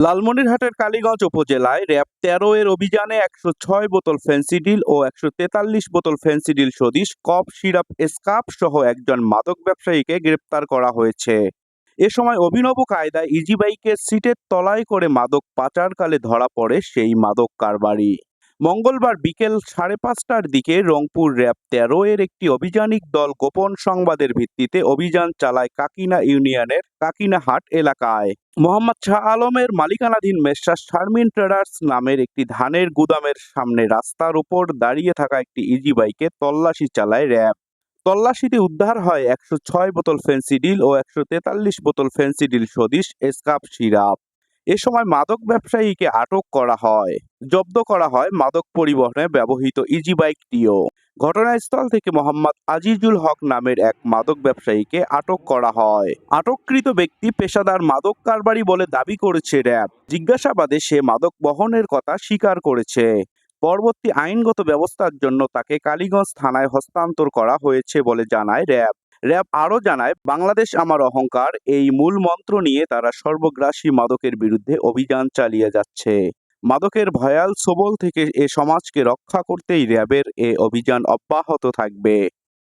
লালমনিরহাটের কালীগঞ্জ উপজেলায় র্যাব তেরো এর অভিযানে একশো ছয় বোতল ফেন্সিডিল ও একশো তেতাল্লিশ বোতল ফেন্সিডিল সদিশ কপ সিরাপ স্কাপ সহ একজন মাদক ব্যবসায়ীকে গ্রেপ্তার করা হয়েছে। এ সময় অভিনব কায়দায় ইজিবাইকের সিটের তলায় করে মাদক পাচারকালে ধরা পড়ে সেই মাদক কারবারি। মঙ্গলবার বিকেল সাড়ে পাঁচটার দিকে রংপুর র্যাব তেরো এর একটি অভিযানিক দল গোপন সংবাদের ভিত্তিতে অভিযান চালায় কাকিনা ইউনিয়নের কাকিনাহাট এলাকায়। মোহাম্মদ শাহ আলমের মালিকানাধীন মেসার শারমিন ট্রেডার্স নামের একটি ধানের গুদামের সামনে রাস্তার উপর দাঁড়িয়ে থাকা একটি ইজি বাইকে তল্লাশি চালায় র্যাব। তল্লাশিতে উদ্ধার হয় একশো ছয় বোতল ফেন্সিডিল ও একশো তেতাল্লিশ বোতল ফেন্সিডিল সদিশ এসকাপ সিরাপ। এ সময় মাদক ব্যবসায়ীকে আটক করা হয়। জব্দ করা হয় মাদক পরিবহনে ব্যবহৃত ইজি বাইকটিও ঘটনাস্থল থেকে মোহাম্মদ আজিজুল হক নামের এক মাদক ব্যবসায়ীকে আটক করা হয়। আটককৃত ব্যক্তি পেশাদার মাদক কারবারি বলে দাবি করেছে র্যাব। জিজ্ঞাসাবাদে সে মাদক বহনের কথা স্বীকার করেছে। পরবর্তী আইনগত ব্যবস্থার জন্য তাকে কালীগঞ্জ থানায় হস্তান্তর করা হয়েছে বলে জানায় র্যাব। র্যাব আরও জানায়, বাংলাদেশ আমার অহংকার, এই মূল মন্ত্র নিয়ে তারা সর্বগ্রাসী মাদকের বিরুদ্ধে অভিযান চালিয়ে যাচ্ছে। মাদকের ভয়াল সবল থেকে এ সমাজকে রক্ষা করতেই র্যাবের এ অভিযান অব্যাহত থাকবে।